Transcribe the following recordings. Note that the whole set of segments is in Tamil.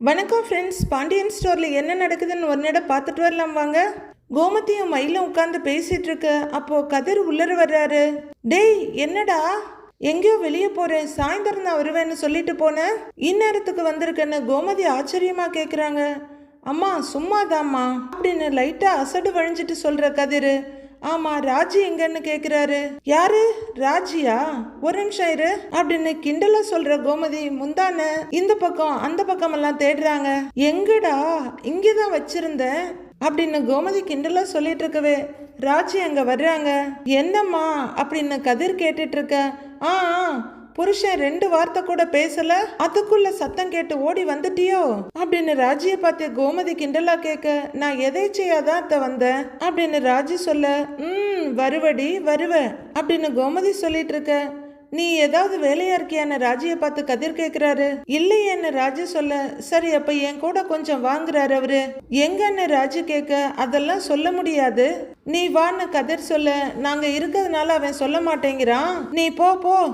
வணக்கம் ஃப்ரெண்ட்ஸ் பாண்டியன் ஸ்டோரில் என்ன நடக்குதுன்னு ஒரு நேரம் பார்த்துட்டு வரலாம் வாங்க. கோமதியும் மயிலும் உட்காந்து பேசிட்டு இருக்கு. அப்போ கதிர் உள்ளர வர்றாரு. டேய் என்னடா? எங்கேயோ வெளியே போறேன். சாயந்தரம் தான் வருவேன்னு சொல்லிட்டு போனேன் இந்நேரத்துக்கு வந்திருக்கேன்னு கோமதி ஆச்சரியமா கேட்குறாங்க அம்மா சும்மாதாம்மா. அப்படின்னு லைட்டாக அசடு வழிஞ்சிட்டு சொல்ற கதிர். ஆமா ராஜி எங்கன்னு கேக்குறாரு. யாரு? ராஜியா? ஒரு நிமிஷம் இரு. அப்படின்னு கிண்டலா சொல்ற கோமதி முந்தான இந்த பக்கம் அந்த பக்கம் எல்லாம் தேடுறாங்க. எங்கடா? இங்கதான் வச்சிருந்தேன் அப்படின்னு கோமதி கிண்டலா சொல்லிட்டு இருக்கவே ராஜி அங்க வர்றாங்க. என்னம்மா? அப்படின்னு கதிர் கேட்டுட்டு இருக்க ஆ, புருஷன் ரெண்டு வார்த்தை கூட பேசல அதுக்குள்ள சத்தம் கேட்டு ஓடி வந்துட்டியோ? அப்படின்னு ராஜிய பார்த்து கோமதி கிண்டலா கேட்க நான் எதேச்சையாதான் அத்த வந்தேன்? அப்படின்னு ராஜி சொல்ல ம் வருவடி வருவ அப்படின்னு கோமதி சொல்லிட்டு இருக்க. நீ ஏதாவது வேலையா இருக்கியான ராஜிய பார்த்து கதிர் கேக்குறாரு. இல்லையேன்னு ராஜி சொல்ல சரி அப்ப என் கூட கொஞ்சம் வாங்குறாரு அவரு. எங்கன்னு ராஜி கேட்க அதெல்லாம் சொல்ல முடியாது. நீ வான்னு கதிர் சொல்ல நாங்க இருக்கிறதுனால அவன் சொல்ல மாட்டேங்கிறான். நீ போ போ.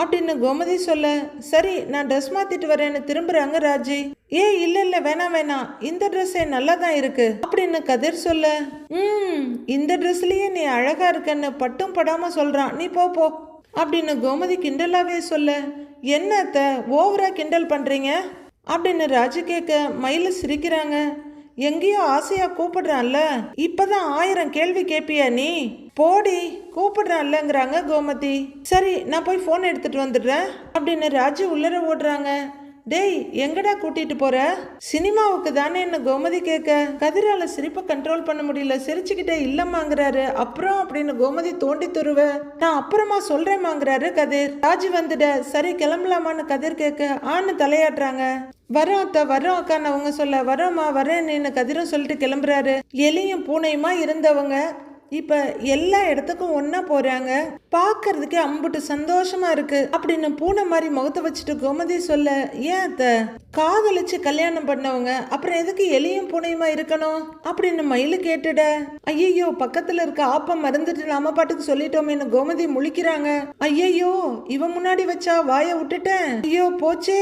அப்படின்னு கோமதி சொல்ல சரி நான் ட்ரெஸ் மாத்திட்டு வரேன்னு திரும்புறாங்க ராஜி. ஏ இல்ல இல்ல வேணாம் வேணாம் இந்த ட்ரெஸ்ஸே நல்லா தான் இருக்கு அப்படின்னு கதிர் சொல்ல ம் இந்த ட்ரெஸ்லயே நீ அழகா இருக்கன்னு பட்டும் படாம சொல்றான். நீ போ போ அப்படின்னு கோமதி கிண்டலாவே சொல்ல என்ன அத்தை ஓவரா கிண்டல் பண்றீங்க? அப்படின்னு ராஜு கேட்க மயில சிரிக்கிறாங்க. எங்கேயோ ஆசையா கூப்பிடுறான்ல. இப்பதான் ஆயிரம் கேள்வி கேட்பியா நீ? போடி கூப்பிடுறான்லங்கிறாங்க கோமதி. சரி நான் போய் ஃபோன் எடுத்துட்டு வந்துடுறேன். அப்படின்னு ராஜு உள்ளர ஓடுறாங்க. டேய் எங்கடா கூட்டிட்டு போற? சினிமாவுக்கு தானே என்ன கோமதி கேட்க? கதிரால சிரிப்பை கண்ட்ரோல் பண்ண முடியல சிரிச்சுக்கிட்டே இல்லம்மாங்கிறாரு. அப்புறம் அப்படின்னு கோமதி தோண்டி துருவ? நான் அப்புறமா சொல்றேம்மாங்கிறாரு கதிர். ராஜு வந்துட சரி கிளம்பலாமான்னு கதிர் கேட்க ஆன்னு தலையாட்டுறாங்க. வரோம் அத்தா வரோம் அக்கான்னு அவங்க சொல்ல வரோம்மா வரேன் நின்று கதிரும் சொல்லிட்டு கிளம்புறாரு. எலியும் பூனையுமா இருந்தவங்க இப்ப எல்லா இடத்துக்கும் ஒன்றா போறாங்க. பார்க்கறதுக்கே அம்புட்டு சந்தோஷமா இருக்கு. அப்படின்னு பூனை மாதிரி முகத்தை வச்சுட்டு கோமதி சொல்ல ஏன் அத்த? காதலிச்சு கல்யாணம் பண்ணவங்க அப்புறம் எதுக்கு எலியும் பூனையுமா இருக்கணும்? அப்படின்னு மயிலு கேட்டுட ஐயையோ பக்கத்துல இருக்க ஆப்பம் மறந்துட்டு நாம பாட்டுக்கு சொல்லிட்டோமேன்னு கோமதி முழிக்கிறாங்க. ஐயையோ இவன் முன்னாடி வச்சா வாயை விட்டுட்டேன். ஐயோ போச்சே.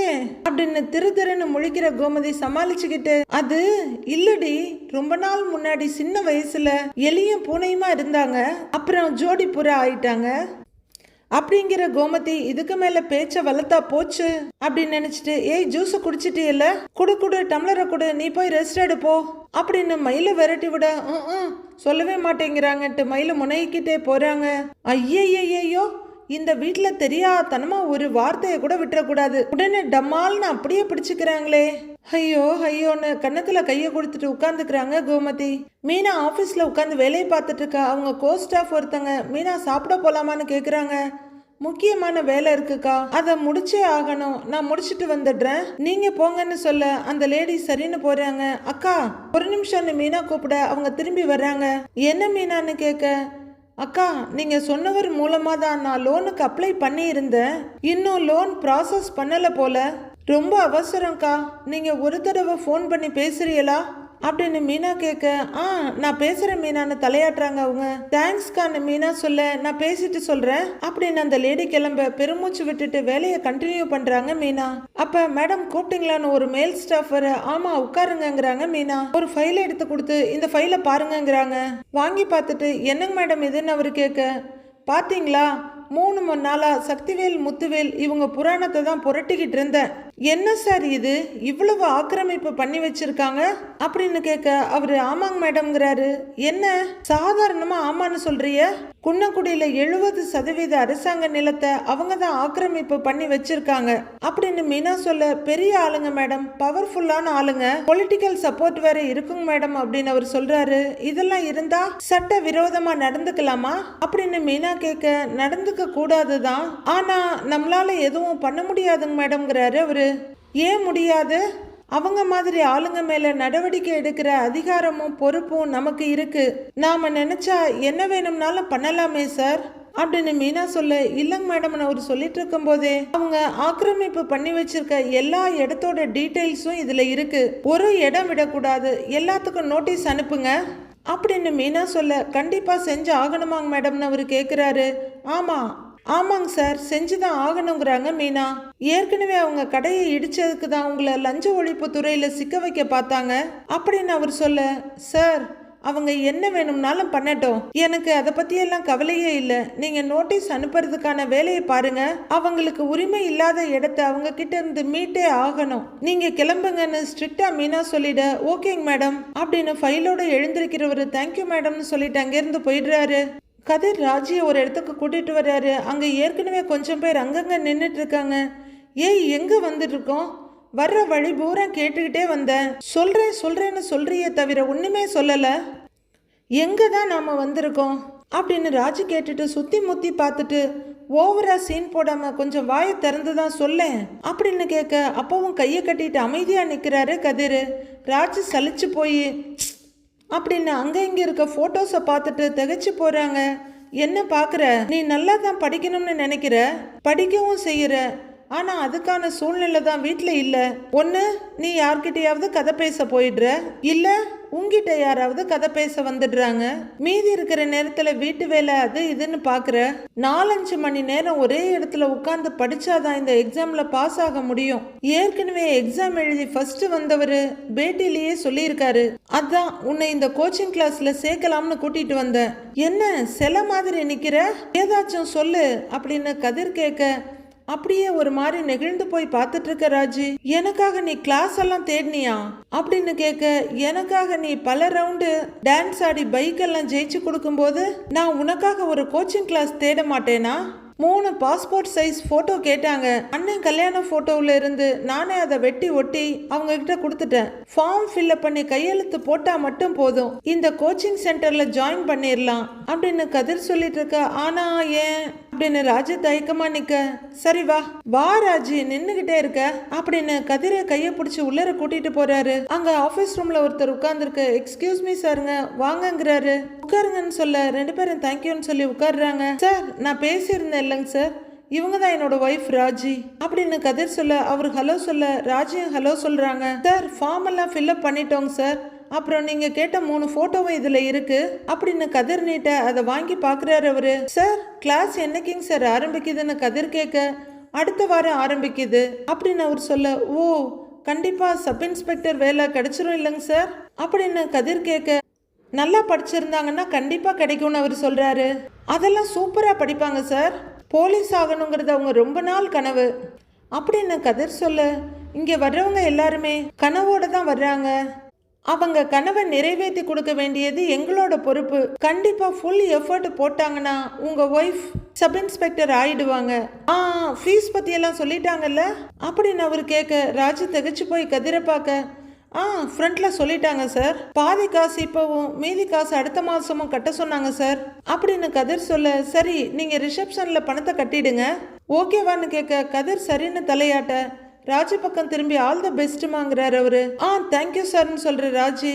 அப்படின்னு திரு திருன்னு முழிக்கிற கோமதி சமாளிச்சுக்கிட்டு அது இல்லடி ரொம்ப நாள் முன்னாடி சின்ன வயசுல எலியும் பூனையும் இருந்தாங்க. அப்புறம் ஜோடி புறா ஆயிட்டாங்க. அப்படிங்கிற கோமதி இதுக்கு மேல பேச்ச வளர்த்தா போச்சு. அப்படின்னு நினைச்சிட்டு ஏய் ஜூஸ் குடிச்சிட்டியல்ல? குடு குடு டம்ளரை குடு நீ போய் ரெஸ்ட் எடுப்போ அப்படின்னு மயில விரட்டி விட சொல்லவே மாட்டேங்கிறாங்கன்ட்டு மயில முனைக்கிட்டே போறாங்க. ஐயோ இந்த வீட்டில் தெரியாதனமா ஒரு வார்த்தையை கூட விட்டுறக்கூடாது. உடனே டம்மால்னு அப்படியே பிடிச்சிக்கிறாங்களே. ஐயோ ஐயோன்னு கன்னத்தில் கையை கொடுத்துட்டு உட்காந்துக்கிறாங்க கோமதி. மீனா ஆஃபீஸில் உட்காந்து வேலையை பார்த்துட்டு இருக்கா. அவங்க கோ ஸ்டாஃப் ஒருத்தங்க மீனா சாப்பிட போகலாமான்னு கேட்குறாங்க முக்கியமான வேலை இருக்குக்கா. அதை முடிச்சே ஆகணும். நான் முடிச்சிட்டு வந்துடுறேன். நீங்க போங்கன்னு சொல்ல அந்த லேடி சரின்னு போறாங்க. அக்கா ஒரு நிமிஷம்னு மீனா கூப்பிட அவங்க திரும்பி வர்றாங்க. என்ன மீனான்னு கேட்க அக்கா நீங்கள் சொன்னவர் மூலமாக தான் நான் லோனுக்கு அப்ளை பண்ணியிருந்தேன். இன்னும் லோன் ப்ராசஸ் பண்ணலை போல. ரொம்ப அவசரம்க்கா. நீங்கள் ஒரு தடவை ஃபோன் பண்ணி பேசுறீங்களா? அப்படின்னு மீனா கேட்க ஆ நான் பேசுகிறேன் மீனான்னு தலையாட்டுறாங்க அவங்க. தேங்க்ஸ்க்கான்னு மீனா சொல்ல நான் பேசிட்டு சொல்கிறேன் அப்படின்னு அந்த லேடி கிளம்ப பெருமூச்சு விட்டுட்டு வேலையை கண்டினியூ பண்ணுறாங்க மீனா. அப்போ மேடம் கூப்பிட்டீங்களான்னு ஒரு மேல் ஸ்டாஃப் வர ஆமாம் உட்காருங்கங்கிறாங்க மீனா. ஒரு ஃபைலை எடுத்து கொடுத்து இந்த ஃபைலை பாருங்கங்கிறாங்க. வாங்கி பார்த்துட்டு என்னங்க மேடம் இதுன்னு அவர் கேட்க பார்த்தீங்களா மூணு மணி நாளாக சக்திவேல் முத்துவேல் இவங்க புராணத்தை தான் புரட்டிக்கிட்டு இருந்தேன். என்ன சார் இது? இவ்வளவு ஆக்கிரமிப்பு பண்ணி வச்சிருக்காங்க? அப்படின்னு கேட்க அவர் ஆமாங்க மேடம்ங்கிறாரு. என்ன? சாதாரணமா ஆமான்னு சொல்றிய குன்னக்குடியில எழுபது சதவீத அரசாங்க நிலத்தை அவங்க தான் ஆக்கிரமிப்பு பண்ணி வச்சிருக்காங்க. அப்படின்னு மீனா சொல்ல பெரிய ஆளுங்க மேடம் பவர்ஃபுல்லான ஆளுங்க. பொலிட்டிக்கல் சப்போர்ட் வேற இருக்குங்க மேடம் அப்படின்னு அவர் சொல்றாரு. இதெல்லாம் இருந்தா சட்ட விரோதமா நடந்துக்கலாமா? அப்படின்னு மீனா கேட்க நடந்துக்க கூடாதுதான் ஆனா நம்மளால எதுவும் பண்ண முடியாதுங்க மேடம்ங்கிறாரு அவரு. ஏன் முடியாது? அவங்க மாதிரி ஆளுங்க மேல நடவடிக்கை எடுக்கிற அதிகாரமும் பொறுப்பும் நமக்கு இருக்கு. நாம நினைச்சா என்ன வேணும்னாலும் பண்ணலாமே சார். அப்படின்னு மீனா சொல்ல இல்லைங்க மேடம் அவர் சொல்லிட்டு இருக்கும் போதே அவங்க ஆக்கிரமிப்பு பண்ணி வச்சிருக்க எல்லா இடத்தோட டீட்டெயில்ஸும் இதுல இருக்கு. ஒரு இடம் விடக்கூடாது. எல்லாத்துக்கும் நோட்டீஸ் அனுப்புங்க. அப்படின்னு மீனா சொல்ல கண்டிப்பா செஞ்சு ஆகணுமாங்க மேடம்னு அவர் கேட்குறாரு ஆமா ஆமாங்க சார் செஞ்சுதான் ஆகணுங்கிறாங்க மீனா. ஏற்கனவே அவங்க கடையை இடிச்சதுக்கு தான் உங்களை லஞ்ச ஒழிப்பு துறையில சிக்க வைக்க பார்த்தாங்க. அப்படின்னு அவர் சொல்ல சார் அவங்க என்ன வேணும்னாலும் பண்ணட்டும். எனக்கு அதை பத்தியெல்லாம் கவலையே இல்லை. நீங்க நோட்டீஸ் அனுப்புறதுக்கான வேலையை பாருங்க. அவங்களுக்கு உரிமை இல்லாத இடத்த அவங்க கிட்ட இருந்து மீட்டே ஆகணும். நீங்க கிளம்புங்கன்னு ஸ்ட்ரிக்டா மீனா சொல்லிட ஓகேங்க மேடம் அப்படின்னு ஃபைலோட எழுந்திருக்கிறவர் தேங்க்யூ மேடம்னு சொல்லிட்டு அங்கிருந்து போயிடுறாரு. கதிர் ராஜியை ஒரு இடத்துக்கு கூட்டிட்டு வர்றாரு. அங்கே ஏற்கனவே கொஞ்சம் பேர் அங்கங்கே நின்றுட்டு இருக்காங்க. ஏய் எங்கே வந்துட்டு இருக்கோம் வர்ற வழி பூரா கேட்டுக்கிட்டே வந்தேன். சொல்கிறேன் சொல்கிறேன்னு சொல்கிறியே தவிர ஒன்றுமே சொல்லலை. எங்கே தான் நாம் வந்திருக்கோம்? அப்படின்னு ராஜு கேட்டுட்டு சுற்றி முத்தி பார்த்துட்டு ஓவரா சீன் போடாம கொஞ்சம் வாயை திறந்து தான் சொல்லேன். அப்படின்னு கேட்க அப்பவும் கையை கட்டிட்டு அமைதியாக நிற்கிறாரு கதிர். ராஜு சலிச்சு போய் அப்படின்னு அங்கே இங்கே இருக்க ஃபோட்டோஸை பார்த்துட்டு திகச்சு போகிறாங்க என்ன பார்க்குற? நீ நல்லா தான் படிக்கணும்னு நினைக்கிற? படிக்கவும் செய்கிற ஆனா அதுக்கான சூழ்நிலை தான் வீட்டில் இல்லை. ஒன்று நீ யார்கிட்டயாவது கதை பேச போயிடுற? இல்லை உங்ககிட்ட யாராவது கதை பேச வந்துடுறாங்க? மீதி இருக்கிற நேரத்துல வீட்டு வேலை அது இதுன்னு பாக்குற? நாலஞ்சு மணி நேரம் ஒரே இடத்துல உட்கார்ந்து படிச்சாதான் இந்த எக்ஸாம்ல பாஸ் ஆக முடியும். ஏற்கனவே எக்ஸாம் எழுதி ஃபர்ஸ்ட் வந்தவர் பேட்டிலேயே சொல்லியிருக்காரு. அதான் உன்னை இந்த கோச்சிங் கிளாஸ்ல சேர்க்கலாம்னு கூட்டிட்டு வந்தேன். என்ன சில மாதிரி நிக்கிற? ஏதாச்சும் சொல்லு அப்படின்னு கதிர் கேட்க அப்படியே ஒரு மாதிரி நெகிழ்ந்து போய் பார்த்துட்டு இருக்க ராஜி. எனக்காக நீ கிளாஸ் எல்லாம் தேடினியா? அப்படின்னு கேட்க எனக்காக நீ பல ரவுண்டு டான்ஸ் ஆடி பைக் எல்லாம் ஜெயிச்சு கொடுக்கும்போது நான் உனக்காக ஒரு கோச்சிங் கிளாஸ் தேட மாட்டேனா? மூணு பாஸ்போர்ட் சைஸ் போட்டோ கேட்டாங்க. அண்ணன் கல்யாண போட்டோவில் இருந்து நானே அதை வெட்டி ஒட்டி அவங்க கிட்ட கொடுத்துட்டேன் ஃபார்ம் ஃபில்அப் பண்ணி கையெழுத்து போட்டால் மட்டும் போதும். இந்த கோச்சிங் சென்டரில் ஜாயின் பண்ணிடலாம் அப்படின்னு கதிர் சொல்லிட்டு இருக்க ஆனா ஏன்? அப்படின்னு ராஜு தயக்கமா நிக்க. சரி வா வா ராஜி நின்னுகிட்டே இருக்க அப்படின்னு கதிரை கைய பிடிச்சி உள்ளர கூட்டிட்டு போறாரு. அங்க ஆபீஸ் ரூம்ல ஒருத்தர் உட்கார்ந்துருக்கு. Excuse me சாருங்க வாங்கங்கிறாரு. உட்காருங்கன்னு சொல்ல ரெண்டு பேரும் தேங்க்யூன்னு சொல்லி உட்காருறாங்க. சார் நான் பேசியிருந்தேன் இல்லைங்க சார் இவங்க தான் என்னோட ஒய்ஃப் ராஜி அப்படின்னு கதிர் சொல்ல அவர் ஹலோ சொல்ல ராஜியும் ஹலோ சொல்றாங்க. சார் ஃபார்ம் எல்லாம் ஃபில்அப் பண்ணிட்டோங்க சார் அப்புறம் நீங்க கேட்ட மூணு போட்டோவும் இதுல இருக்கு. அப்படின்னு கதிர் நீட்ட அதை வாங்கி பாக்குறாரு அவரு. சார் கிளாஸ் என்னைக்குங்க சார் ஆரம்பிக்குதுன்னு கதிர் கேட்க அடுத்த வாரம் ஆரம்பிக்குது. அப்படின்னு அவர் சொல்ல ஓ கண்டிப்பா சப் இன்ஸ்பெக்டர் வேலை கிடைச்சிரும் இல்லைங்க சார். அப்படின்னு கதிர் கேட்க நல்லா படிச்சிருந்தாங்கன்னா கண்டிப்பா கிடைக்கும்னு அவர் சொல்றாரு. அதெல்லாம் சூப்பரா படிப்பாங்க சார். போலீஸ் ஆகணுங்கிறது அவங்க ரொம்ப நாள் கனவு. அப்படின்னு கதிர் சொல்ல இங்கே வர்றவங்க எல்லாருமே கனவோட தான் வர்றாங்க. அவங்க கனவை நிறைவேற்றி கொடுக்க வேண்டியது எங்களோட பொறுப்பு. கண்டிப்பா ஃபுல் எஃபர்ட் போட்டாங்கன்னா உங்க ஒய்ஃப் சப் இன்ஸ்பெக்டர் ஆயிடுவாங்க. ஆ ஃபீஸ் பத்தி எல்லாம் சொல்லிட்டாங்கல்ல அப்படின்னு அவர் கேட்க ராஜு திகைச்சு போய் கதிரை பார்க்க. ஆ ஃப்ரண்ட்ல சொல்லிட்டாங்க சார் பாதி காசு இப்போவும் மீதி காசு அடுத்த மாசமும் கட்ட சொன்னாங்க சார் அப்படின்னு கதிர் சொல்ல சரி நீங்க ரிசப்ஷன்ல பணத்தை கட்டிடுங்க. ஓகேவான்னு கேட்க கதிர் சரின்னு தலையாட்ட. ராஜி பக்கம் திரும்பி ஆல் த பெஸ்ட்டுமாங்கிறார் அவரு. ஆ தேங்க்யூ சார்னு சொல்கிற ராஜி.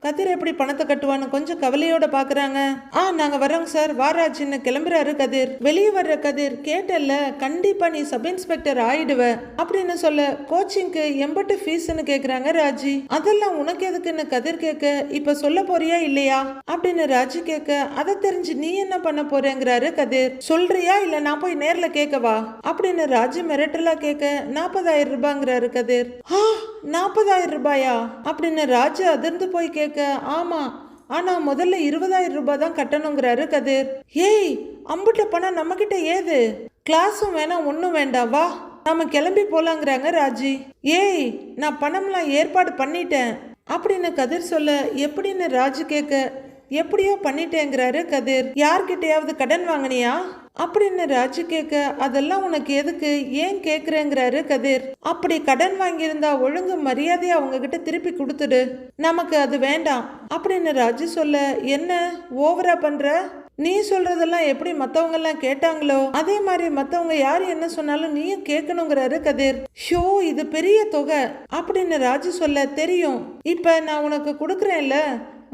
கதிர் எப்படி பணத்தை கட்டுவான்னு கொஞ்சம் கவலையோட பாக்குறாங்க. ஆ நாங்க வரோங்க சார். வாராஜின்னு கிளம்புறாரு கதிர். வெளியே வர்ற கதிர் கேட்டல்ல கண்டிப்பா நீ சப் இன்ஸ்பெக்டர் ஆயிடுவ அப்படின்னு சொல்ல கோச்சிங்க்கு எம்பட்டு ஃபீஸ்ன்னு கேக்குறாங்க ராஜி. அதெல்லாம் உனக்கு எதுக்குன்னு கதிர் கேட்க இப்ப சொல்ல போறியா இல்லையா? அப்படின்னு ராஜி கேட்க அதை தெரிஞ்சு நீ என்ன பண்ண போறேங்கிறாரு கதிர். சொல்றியா இல்ல நான் போய் நேர்ல கேட்கவா அப்படின்னு ராஜி மிரட்டலா கேட்க நாற்பதாயிரம் ரூபாங்கிறாரு கதிர். ஆ நாற்பதாயிரம் ரூபாயா? அப்படின்னு ராஜு அதிர்ந்து போய் கேட்க ஆமா ஆனா முதல்ல இருபதாயிரம் ரூபாய் தான் கட்டணுங்கிறாரு கதிர். ஏய் அம்புட்ட பணம் நம்ம கிட்ட ஏது? கிளாஸும் வேணாம் ஒன்றும் வேண்டாம் வா நாம கிளம்பி போலாங்கிறாங்க ராஜி. ஏய் நான் பணம்லாம் ஏற்பாடு பண்ணிட்டேன் அப்படின்னு கதிர் சொல்ல எப்படின்னு ராஜு கேட்க எப்படியோ பண்ணிட்டேங்கிறாரு கதிர். யார்கிட்டயாவது கடன் வாங்கினியா? அப்படின்னு ராஜு கேட்க அதெல்லாம் உனக்கு எதுக்கு? ஏன் கேக்குறேங்கிறாரு கதிர். அப்படி கடன் வாங்கியிருந்தா ஒழுங்கு மரியாதையை அவங்க கிட்ட திருப்பி கொடுத்துடு. நமக்கு அது வேண்டாம். அப்படின்னு ராஜு சொல்ல என்ன? ஓவரா பண்ற? நீ சொல்றதெல்லாம் எப்படி மத்தவங்க எல்லாம் கேட்டாங்களோ அதே மாதிரி மத்தவங்க யார் என்ன சொன்னாலும் நீயும் கேட்கணுங்கிறாரு கதிர். ஷோ இது பெரிய தொகை. அப்படின்னு ராஜு சொல்ல தெரியும். இப்ப நான் உனக்கு கொடுக்குறேன்ல.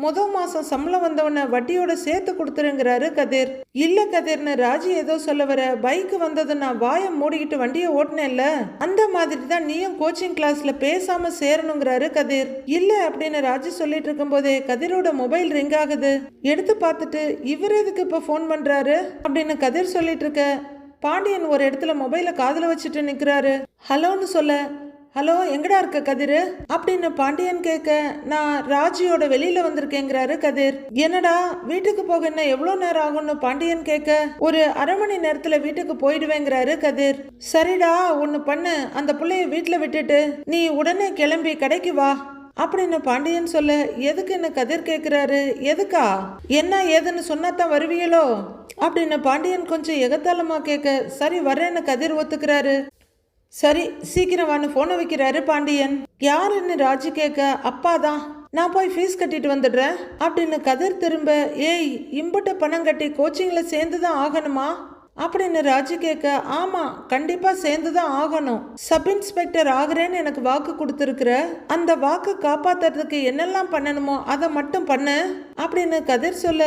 முத மாசம் சம்பளம் வந்தவனை வட்டியோட சேர்த்து கொடுத்துருங்கிறாரு கதிர். இல்ல கதிர்னு ராஜி ஏதோ சொல்ல வர பைக் வந்தது நான் வாயை மூடிக்கிட்டு வண்டியை ஓட்டினேன்ல. அந்த மாதிரி தான் நீயும் கோச்சிங் கிளாஸ்ல பேசாம சேரணுங்கிறாரு கதிர். இல்ல அப்படின்னு ராஜி சொல்லிட்டு இருக்கும்போதே கதிரோட மொபைல் ரிங் ஆகுது. எடுத்து பார்த்துட்டு இவர் எதுக்கு இப்ப ஃபோன் பண்றாரு? அப்படின்னு கதிர் சொல்லிட்டு இருக்க. பாண்டியன் ஒரு இடத்துல மொபைலை காதில் வச்சுட்டு நிக்கிறாரு. ஹலோன்னு சொல்ல ஹலோ எங்கடா இருக்க கதிர்? அப்படின்னு பாண்டியன் கேட்க நான் ராஜியோட வெளியில வந்திருக்கேங்கிறாரு கதிர். என்னடா வீட்டுக்கு போக என்ன எவ்வளோ நேரம் ஆகும்னு பாண்டியன் கேட்க ஒரு அரை மணி நேரத்துல வீட்டுக்கு போயிடுவேங்கிறாரு கதிர். சரிடா ஒன்று பண்ணு. அந்த பிள்ளைய வீட்டில் விட்டுட்டு நீ உடனே கிளம்பி கடைக்கு வா. அப்படின்னு பாண்டியன் சொல்ல எதுக்கு என்ன கதிர் கேட்குறாரு? எதுக்கா? என்ன ஏதுன்னு சொன்னாதான் வருவீங்களோ? அப்படின்னு பாண்டியன் கொஞ்சம் எகத்தாளமா கேட்க சரி வரேன்னு கதிர் ஒத்துக்கிறாரு. சரி சீக்கிரம் வான்னு ஃபோனை வைக்கிறாரு பாண்டியன். யாருன்னு ராஜி கேட்க அப்பா தான் நான் போய் ஃபீஸ் கட்டிட்டு வந்துடுறேன். அப்படின்னு கதிர் திரும்ப ஏய் இம்பட்ட பணம் கட்டி கோச்சிங்கில் சேர்ந்து தான் ஆகணுமா? அப்படின்னு ராஜு கேட்க ஆமாம் கண்டிப்பாக சேர்ந்து தான் ஆகணும். சப் இன்ஸ்பெக்டர் ஆகுறேன்னு எனக்கு வாக்கு கொடுத்துருக்குற அந்த வாக்கு காப்பாற்றுறதுக்கு என்னெல்லாம் பண்ணணுமோ அதை மட்டும் பண்ணு. அப்படின்னு கதிர் சொல்ல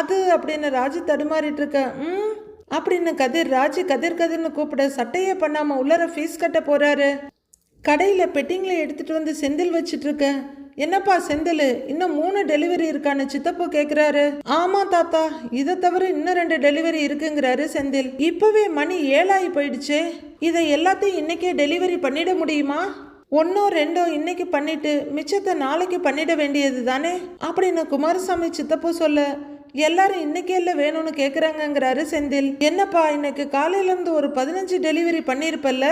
அது அப்படின்னு ராஜு தடுமாறிட்டு இருக்க ம் அப்படின்னு கதிர் ராஜி கதிர் கதிர்னு கூப்பிட சட்டையே பண்ணாமல் உள்ளர ஃபீஸ் கட்ட போகிறாரு கடையில் பெட்டிங்கில் எடுத்துகிட்டு வந்து செந்தில் வச்சிட்டு என்னப்பா செந்தில் இன்னும் மூணு டெலிவரி இருக்கான்னு சித்தப்பு கேட்குறாரு ஆமா தாத்தா இதை தவிர இன்னும் ரெண்டு டெலிவரி இருக்குங்கிறாரு செந்தில். இப்போவே மணி ஏழாயி போயிடுச்சு. இதை எல்லாத்தையும் இன்னைக்கே டெலிவரி பண்ணிட முடியுமா? ஒன்றோ ரெண்டோ இன்னைக்கு பண்ணிட்டு மிச்சத்தை நாளைக்கு பண்ணிட வேண்டியது தானே அப்படின்னு குமாரசாமி சித்தப்பு சொல்ல எல்லாரும் இன்னைக்கே எல்லாம் வேணும்னு கேட்குறாங்கங்கிறாரு செந்தில். என்னப்பா இன்னைக்கு காலையிலேருந்து ஒரு பதினஞ்சு டெலிவரி பண்ணியிருப்பல்ல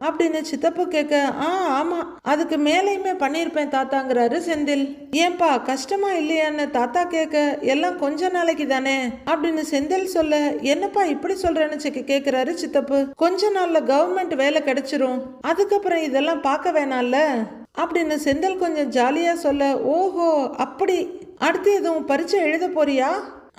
அப்படின்னு சித்தப்பு கேட்க ஆ ஆமாம் அதுக்கு மேலேயுமே பண்ணியிருப்பேன் தாத்தாங்கிறாரு செந்தில். ஏன்பா கஷ்டமா இல்லையான்னு தாத்தா கேட்க எல்லாம் கொஞ்ச நாளைக்கு தானே? அப்படின்னு செந்தில் சொல்ல என்னப்பா இப்படி சொல்றேன்னு கேட்குறாரு சித்தப்பு. கொஞ்ச நாள்ல கவர்மெண்ட் வேலை கிடைச்சிரும். அதுக்கப்புறம் இதெல்லாம் பார்க்க வேணாம்ல? அப்படின்னு செந்தில் கொஞ்சம் ஜாலியாக சொல்ல ஓஹோ அப்படி அடுத்து எதுவும் பரீட்சை எழுத போறியா?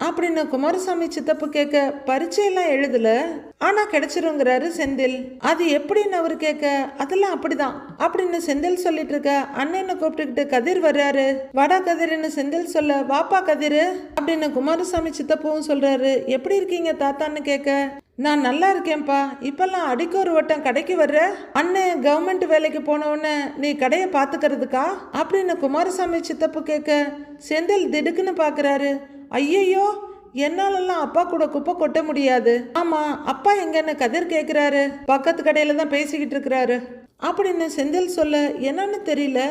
அப்படின்னு குமாரசாமி சித்தப்பு கேட்க பரீட்சையெல்லாம் எழுதல? ஆனா கிடைச்சிருங்கிறாரு செந்தில். அது எப்படின்னு அவர் கேட்க அதெல்லாம் அப்படிதான் அப்படின்னு செந்தில் சொல்லிட்டு இருக்க அண்ணனை கூப்பிட்டுக்கிட்டு கதிர் வர்றாரு. வடா கதிர்னு செந்தில் சொல்ல வாப்பா கதிர் அப்படின்னு குமாரசாமி சித்தப்பவும் சொல்றாரு எப்படி இருக்கீங்க தாத்தான்னு கேட்க நான் நல்லா இருக்கேன்ப்பா. இப்பெல்லாம் அடிக்க ஒரு வட்டம் கடைக்கு வர்ற? அண்ணன் கவர்மெண்ட் வேலைக்கு போனவுடனே நீ கடையை பார்த்துக்கிறதுக்கா? அப்படின்னு குமாரசாமி சித்தப்பு கேட்க செந்தில் திடுக்குன்னு பார்க்குறாரு. ஐயையோ என்னாலெல்லாம் அப்பா கூட குப்பை கொட்ட முடியாது. ஆமாம் அப்பா எங்கன்னு கதிர் கேட்குறாரு. பக்கத்து கடையில் தான் பேசிக்கிட்டு இருக்கிறாரு. அப்படின்னு செந்தில் சொல்ல என்னன்னு தெரியல.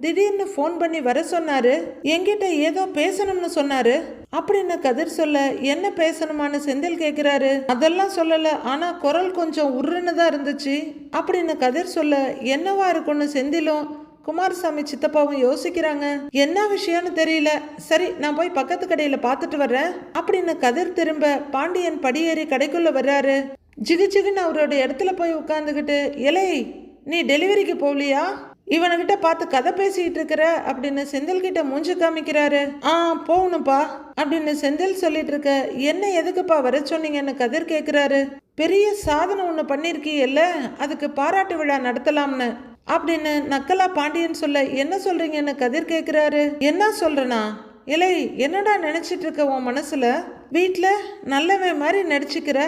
திடீர்னு ஃபோன் பண்ணி வர சொன்னாரு. என்கிட்ட ஏதோ பேசணும்னு சொன்னாரு. அப்படின்னு கதிர் சொல்ல என்ன பேசணுமான்னு செந்தில் கேட்குறாரு அதெல்லாம் சொல்லலை. ஆனா குரல் கொஞ்சம் உருன்னு தான் இருந்துச்சு. அப்படின்னு கதிர் சொல்ல என்னவா இருக்கும்னு செந்திலும் குமாரசாமி சித்தப்பாவும் யோசிக்கிறாங்க. என்ன விஷயம்னு தெரியல. சரி நான் போய் பக்கத்து கடையில பார்த்துட்டு வர்றேன். அப்படின்னு கதிர் திரும்ப பாண்டியன் படியேறி கடைக்குள்ள வர்றாரு. ஜிகு ஜிகுன்னு அவரோட இடத்துல போய் உட்காந்துக்கிட்டு இலை நீ டெலிவரிக்கு போகலையா? இவனுக்கிட்ட பார்த்து கதை பேசிக்கிட்டு இருக்கிற அப்படின்னு செந்தில் கிட்ட மூஞ்சி காமிக்கிறாரு. ஆ போகணும்ப்பா அப்படின்னு செந்தில் சொல்லிட்டு இருக்க என்ன எதுக்குப்பா வர சொன்னீங்கன்னு கதிர் கேட்குறாரு பெரிய சாதனை ஒன்று பண்ணியிருக்கீல்ல அதுக்கு பாராட்டு விழா நடத்தலாம்னு. அப்படின்னு நக்கலா பாண்டியன் சொல்ல என்ன சொல்றீங்கன்னு கதிர் கேட்குறாரு என்ன சொல்றனா? இலை என்னடா நினைச்சிட்டு இருக்க உன் மனசுல? வீட்டில் நல்லவன் மாதிரி நடிச்சுக்கிற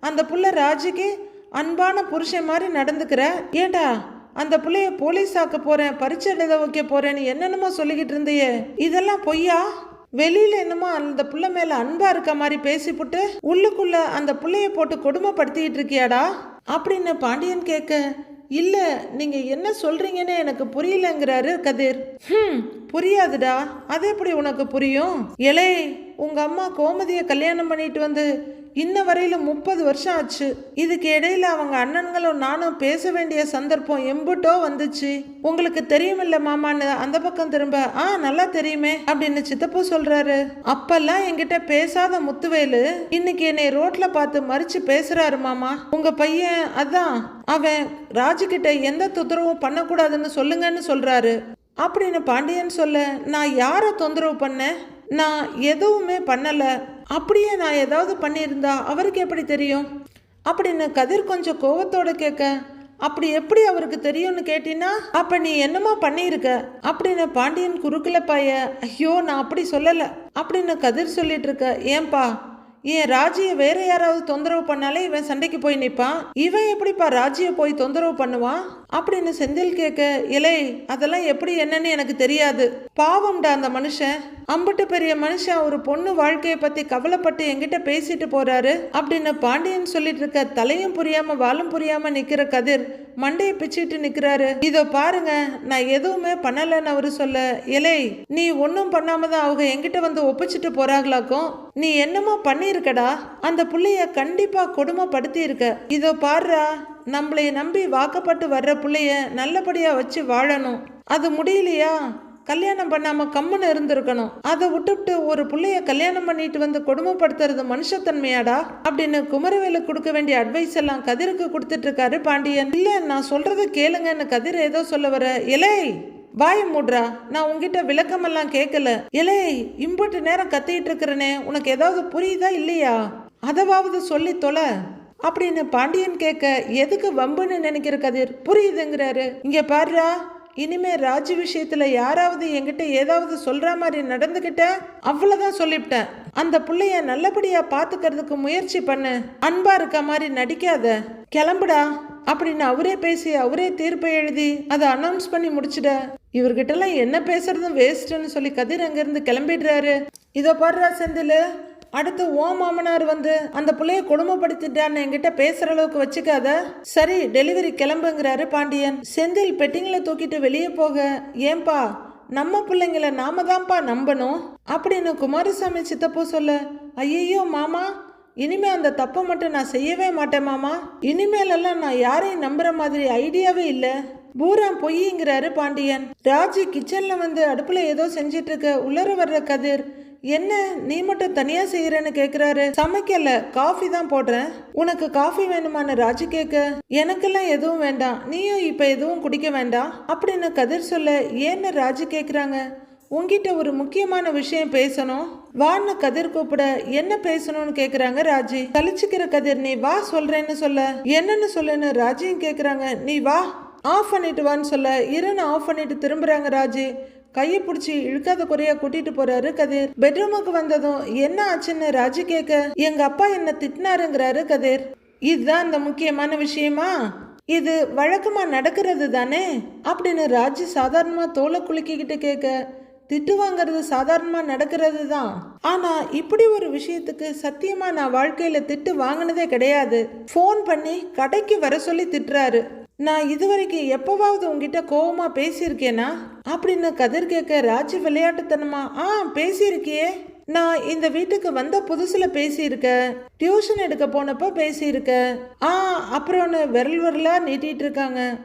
அந்த புள்ள ராஜுக்கு அன்பான புருஷன் மாதிரி நடந்துக்கிற ஏண்டா? அந்த பிள்ளைய போலீஸ் ஆக்க போறேன் பரீட்சை எழுத வைக்க போறேன்னு என்னென்னமோ சொல்லிக்கிட்டு இருந்தியே. இதெல்லாம் பொய்யா? வெளியில என்னமோ அந்த புள்ள மேல அன்பா இருக்க மாதிரி பேசிப்புட்டு உள்ளுக்குள்ள அந்த புள்ளைய போட்டு கொடுமைப்படுத்திக்கிட்டு இருக்கியாடா? அப்படின்னு பாண்டியன் கேட்க இல்ல நீங்க என்ன சொல்றீங்கன்னு எனக்கு புரியலங்கிறாரு கதிர். ஹம் புரியாதுடா. அது எப்படி உனக்கு புரியும்? இலே உங்க அம்மா கோமதியை கல்யாணம் பண்ணிட்டு வந்து இன்ன வரையிலும் முப்பது வருஷம் ஆச்சு. இதுக்கு இடையில அவங்க அண்ணன்களும் நானும் பேச வேண்டிய சந்தர்ப்பம் எம்புட்டோ வந்துச்சு. உங்களுக்கு தெரியுமில்ல மாமான்னு அந்த பக்கம் திரும்ப ஆ நல்லா தெரியுமே அப்படின்னு சித்தப்பா சொல்றாரு. அப்பெல்லாம் என்கிட்ட பேசாத முத்துவேலு இன்னைக்கு என்னை ரோட்ல பார்த்து மறிச்சு பேசுறாரு மாமா. உங்க பையன் அதான் அவன் ராஜுகிட்ட எந்த தொந்தரவும் பண்ணக்கூடாதுன்னு சொல்லுங்கன்னு சொல்றாரு. அப்படின்னு பாண்டியன் சொல்ல நான் யாரை தொந்தரவு பண்ணேன்? நான் எதுவுமே பண்ணலை. அப்படியே நான் ஏதாவது பண்ணியிருந்தா அவருக்கு எப்படி தெரியும்? அப்படின்னு கதிர் கொஞ்சம் கோவத்தோட கேட்க அப்படி எப்படி அவருக்கு தெரியும்னு கேட்டினா அப்ப நீ என்னமா பண்ணியிருக்க அப்படின்னு பாண்டியன் குறுக்கில் பாய ஐயோ நான் அப்படி சொல்லல அப்படின்னு கதிர் சொல்லிட்டு இருக்க ஏன்பா என் ராஜியை வேற யாராவது தொந்தரவு பண்ணாலே இவன் சண்டைக்கு போய் நிற்பான் இவன் எப்படிப்பா ராஜியை போய் தொந்தரவு பண்ணுவான்? அப்படின்னு செந்தில் கேட்க இலை அதெல்லாம் எப்படி என்னன்னு எனக்கு தெரியாது. பாவம்டா அந்த மனுஷன். அம்புட்டு பெரிய மனுஷன் ஒரு பொண்ணு வாழ்க்கையை பத்தி கவலைப்பட்டு என்கிட்ட பேசிட்டு போறாரு அப்படின்னு பாண்டியன் சொல்லிட்டு இருக்க தலையும் புரியாம வாலும் புரியாம நிக்கிற கதிர் மண்டையை பிச்சுட்டு நிக்கிறாரு. இதோ பாருங்க நான் எதுவுமே பண்ணலன்னு அவரு சொல்ல இலை நீ ஒன்றும் பண்ணாம தான் அவங்க என்கிட்ட வந்து ஒப்பிச்சிட்டு போறாங்களாக்கும். நீ என்னமோ பண்ணியிருக்கடா. அந்த புள்ளைய கண்டிப்பா கொடுமைப்படுத்தி இருக்க இதோ பாருடா நம்மளை நம்பி வாக்கப்பட்டு வர்ற பிள்ளைய நல்லபடியாக வச்சு வாழணும். அது முடியலையா? கல்யாணம் பண்ணாமல் கம்முன்னு இருந்திருக்கணும். அதை விட்டுவிட்டு ஒரு பிள்ளைய கல்யாணம் பண்ணிட்டு வந்து கொடுமைப்படுத்துறது மனுஷத்தன்மையாடா? அப்படின்னு குமரவேலு கொடுக்க வேண்டிய அட்வைஸ் எல்லாம் கதிருக்கு கொடுத்துட்டு இருக்காரு பாண்டியன். இல்லை நான் சொல்றது கேளுங்கன்னு கதிர் ஏதோ சொல்ல வர இலை வாய மூடுறா. நான் உங்ககிட்ட விளக்கமெல்லாம் கேட்கல இலை இம்பட்டு நேரம் கத்திட்டு இருக்கிறனே. உனக்கு ஏதாவது புரியுதா இல்லையா? அதவாவது சொல்லி தொலை. அப்படின்னு பாண்டியன் கேட்க எதுக்கு வம்புன்னு நினைக்கிற கதிர்? புரியுதுங்கிறாரு. இங்க பாருடா இனிமே ராஜ் விஷயத்துல யாராவது என்கிட்ட ஏதாவது சொல்ற மாதிரி நடந்துகிட்ட அவ்வளவுதான் சொல்லிவிட்டேன். அந்த புள்ளைய நல்லபடியா பாத்துக்கிறதுக்கு முயற்சி பண்ணு. அன்பா இருக்க மாதிரி நடிக்காத. கிளம்புடா அப்படின்னு அவரே பேசி அவரே தீர்ப்பை எழுதி அதை அனௌன்ஸ் பண்ணி முடிச்சிட. இவர்கிட்டலாம் என்ன பேசுறதும் வேஸ்ட்னு சொல்லி கதிர் அங்கிருந்து கிளம்பிடுறாரு. இதோ பாடுறா செந்தில் அடுத்து ஓ மாமனார் வந்து அந்த புள்ளைய கொடுமைப்படுத்திட்டான்னு என்கிட்ட பேசுற அளவுக்கு வச்சுக்காத. சரி டெலிவரி கிளம்புங்கிறாரு பாண்டியன். செந்தில் பெட்டிங்களை தூக்கிட்டு வெளியே போக ஏன்பா நம்ம பிள்ளைங்களை நாம தான்ப்பா நம்பணும்? அப்படின்னு குமாரசாமி சித்தப்போ சொல்ல ஐயையோ மாமா இனிமே அந்த தப்பை மட்டும் நான் செய்யவே மாட்டேன் மாமா. இனிமேலெல்லாம் நான் யாரையும் நம்புற மாதிரி ஐடியாவே இல்லை. பூரா பொய்ங்கிறாரு பாண்டியன். ராஜி கிச்சன்ல வந்து அடுப்புல ஏதோ செஞ்சிட்டு இருக்க உள்ளர வர்ற கதிர் என்ன நீ மட்டும் தனியா செய்யறேன்னு கேக்குறாரு. சமைக்கல காஃபி தான் போடுறேன். உனக்கு காஃபி வேணுமான்னு ராஜு கேட்க எனக்கெல்லாம் எதுவும் வேண்டாம். நீயும் இப்ப எதுவும் குடிக்க வேண்டாம். அப்படின்னு கதிர் சொல்ல ஏன்னு ராஜு கேக்குறாங்க. உங்ககிட்ட ஒரு முக்கியமான விஷயம் பேசணும். வான்னு கதிர் கூப்பிட என்ன பேசணும்னு கேக்குறாங்க ராஜி. கழிச்சுக்கிற கதிர் நீ வா சொல்றேன்னு சொல்ல. என்னன்னு சொல்லுன்னு ராஜியும் கேக்குறாங்க. நீ வா. ஆஃப் பண்ணிட்டு வான்னு சொல்ல. இருன்னு ஆஃப் பண்ணிட்டு திரும்புறாங்க ராஜி. கையை பிடிச்சி இழுக்காத குறையா கூட்டிட்டு போறாரு கதிர். பெட்ரூமுக்கு வந்ததும் என்ன ஆச்சுன்னு ராஜி கேட்க எங்க அப்பா என்ன திட்டினாருங்கிறாரு கதிர். இதுதான் அந்த முக்கியமான விஷயமா? இது வழக்கமா நடக்கிறது தானே? அப்படின்னு ராஜி சாதாரணமா தோலை குலுக்கிக்கிட்டு கேட்க திட்டு வாங்குறது சாதாரணமா நடக்கிறது தான். ஆனா இப்படி ஒரு விஷயத்துக்கு சத்தியமா நான் வாழ்க்கையில திட்டு வாங்கினதே கிடையாது. ஃபோன் பண்ணி கடைக்கு வர சொல்லி திட்டுறாரு. நான் இதுவரைக்கும் எப்போவாவது உங்ககிட்ட கோவமாக பேசியிருக்கேனா? அப்படின்னு கதிர் கேட்க ராஜி விளையாட்டுத்தனமா ஆ பேசியிருக்கியே. நான் இந்த வீட்டுக்கு வந்த புதுசில் பேசியிருக்க டியூஷன் எடுக்க போனப்போ பேசியிருக்க ஆ அப்புறம்னு விரல் விரலாக நீட்டிகிட்டு இருக்காங்க.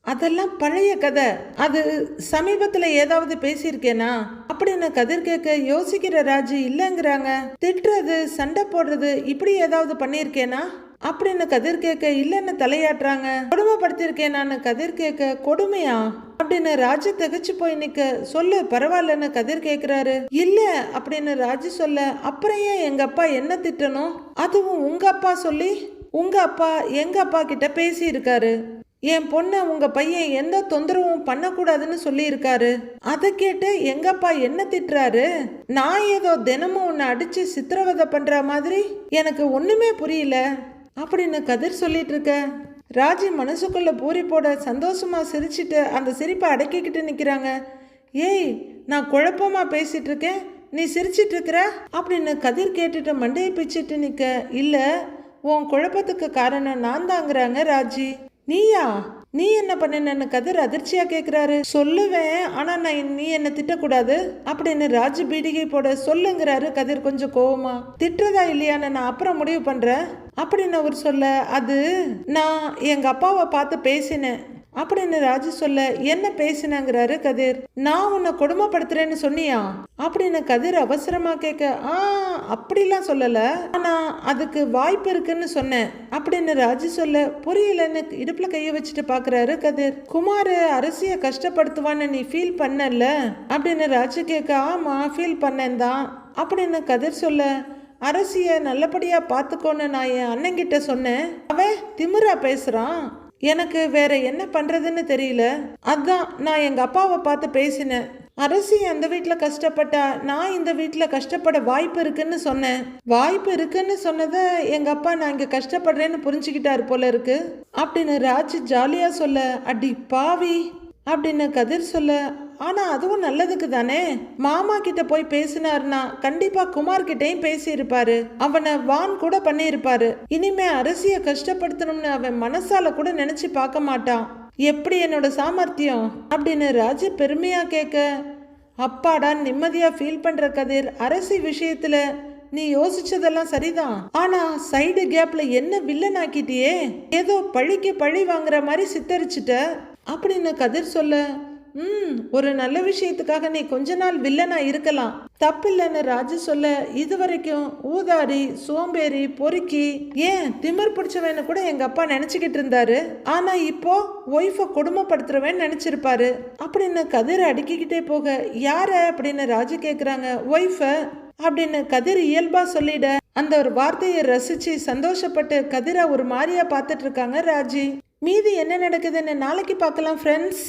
அதெல்லாம் பழைய கதை. அது சமீபத்தில் ஏதாவது பேசியிருக்கேனா? அப்படின்னு கதிர் கேட்க யோசிக்கிற ராஜு இல்லைங்கிறாங்க. திட்டுறது சண்டை போடுறது இப்படி ஏதாவது பண்ணியிருக்கேனா? அப்படின்னு கதிர் கேட்க இல்லைன்னு தலையாட்டுறாங்க? கொடுமைப்படுத்திருக்கேன் நான் கதிர் கேட்க. கொடுமையா? அப்படின்னு ராஜு திகச்சு போய் நிக்க. சொல்லு பரவாயில்லன்னு கதிர் கேக்குறாரு இல்ல அப்படின்னு ராஜு சொல்ல அப்புறம் ஏன் எங்க அப்பா என்ன திட்டணும்? அதுவும் உங்க அப்பா சொல்லி உங்க அப்பா எங்க அப்பா கிட்ட பேசி இருக்காரு என் பொண்ணை உங்க பையன் எந்த தொந்தரவும் பண்ணக்கூடாதுன்னு சொல்லியிருக்காரு. அதை கேட்டு எங்கப்பா என்ன திட்டுறாரு? நான் ஏதோ தினமும் உன்னை அடிச்சு சித்திரவதை பண்ற மாதிரி? எனக்கு ஒண்ணுமே புரியல. அப்படின்னு கதிர் சொல்லிட்டு இருக்க? ராஜி மனசுக்குள்ள பூரி போட சந்தோஷமா சிரிச்சிட்டு அந்த சிரிப்பை அடக்கிக்கிட்டு நிக்கிறாங்க. ஏய் நான் குழப்பமா பேசிட்டு இருக்கேன். நீ சிரிச்சிட்டு இருக்கிற? அப்படின்னு கதிர் கேட்டுட்டு மண்டையை பிச்சுட்டு நிற்க இல்லை உன் குழப்பத்துக்கு காரணம் நான் தாங்கிறாங்க ராஜி. நீயா? நீ என்ன பண்ணனன்னு கதிர் அதிர்ச்சியா கேக்குறாரு. சொல்லுவேன் ஆனா நான் நீ என்ன திட்டக்கூடாது. அப்படின்னு ராஜு பீடிகை போட சொல்லுங்கிறாரு கதிர் கொஞ்சம் கோவமா. திட்டுறதா இல்லையான்னு நான் அப்புறம் முடிவு பண்றேன். அப்படின்னு அவர் சொல்ல அது நான் எங்க அப்பாவை பார்த்து பேசினேன். அப்படின்னு ராஜு சொல்ல என்ன பேசினாங்கிறாரு கதிர்? நான் உன்னை கொடுமைப்படுத்துறேன்னு சொன்னியா? அப்படின்னு கதிர் அவசரமா கேட்க ஆ அப்படிலாம் சொல்லல. ஆனா அதுக்கு வாய்ப்பு இருக்குன்னு சொன்னேன். அப்படின்னு ராஜு சொல்ல புரியலன்னு இடுப்புல கைய வச்சுட்டு பாக்குறாரு கதிர். குமார் அரசிய கஷ்டப்படுத்துவான்னு நீ ஃபீல் பண்ணல? அப்படின்னு ராஜு கேட்க ஆமா ஃபீல் பண்ணேன் தான். அப்படின்னு கதிர் சொல்ல அரசிய நல்லபடியா பார்த்துக்கோன்னு நான் என் அண்ணங்கிட்ட சொன்னேன். அவன் திமிரா பேசுறான். எனக்கு வேற என்ன பண்றதுன்னு தெரியல. அதான் நான் எங்க அப்பாவை பார்த்து பேசினேன். அரசி அந்த வீட்டில் கஷ்டப்பட்டா நான் இந்த வீட்டில் கஷ்டப்பட வாய்ப்பு இருக்குன்னு சொன்னேன். வாய்ப்பு இருக்குன்னு சொன்னதை எங்க அப்பா நான் இங்கே கஷ்டப்படுறேன்னு புரிஞ்சுக்கிட்டாரு போல இருக்கு. அப்படின்னு ராஜ் ஜாலியாக சொல்ல அடி பாவி அப்படின்னு கதிர் சொல்ல ஆனா அதுவும் நல்லதுக்கு தானே மாமா கிட்ட போய் பேசினாருன்னா கண்டிப்பா குமார் கிட்டயும் பேசியிருப்பாரு. அவனை வான் கூட பண்ணியிருப்பாரு. இனிமே அரசிய கஷ்டப்படுத்தணும்னு அவன் மனசால கூட நினைச்சு பார்க்க மாட்டான். எப்படி என்னோட சாமர்த்தியம்? அப்படின்னு ராஜு பெருமையா கேட்க அப்பாடா நிம்மதியா ஃபீல் பண்ற கதிர் அரசி விஷயத்துல நீ யோசிச்சதெல்லாம் சரிதான். ஆனா சைடு கேப்ல என்ன வில்லன் ஆக்கிட்டியே? ஏதோ பழிக்கு பழி வாங்குற மாதிரி சித்தரிச்சிட்ட. அப்படின்னு கதிர் சொல்ல ம் ஒரு நல்ல விஷயத்துக்காக நீ கொஞ்ச நாள் வில்லனா இருக்கலாம். தப்பில்லைன்னு ராஜு சொல்ல இது வரைக்கும் ஊதாரி சோம்பேறி பொறுக்கி ஏன் திமிர் பிடிச்சவன்னு கூட எங்க அப்பா நினைச்சுக்கிட்டு இருந்தாரு. ஆனா இப்போ ஒய்ஃபை கொடுமைப்படுத்துறவன் நினைச்சிருப்பாரு. அப்படின்னு கதிர் அடுக்கிக்கிட்டே போக யார? அப்படின்னு ராஜு கேக்குறாங்க. ஒய்ஃபை அப்படின்னு கதிர் இயல்பா சொல்லிட அந்த ஒரு வார்த்தையை ரசிச்சு சந்தோஷப்பட்டு கதிரை ஒரு மாதிரியா பார்த்துட்டு இருக்காங்க ராஜி. மீதி என்ன நடக்குதுன்னு நாளைக்கு பார்க்கலாம் ஃப்ரெண்ட்ஸ்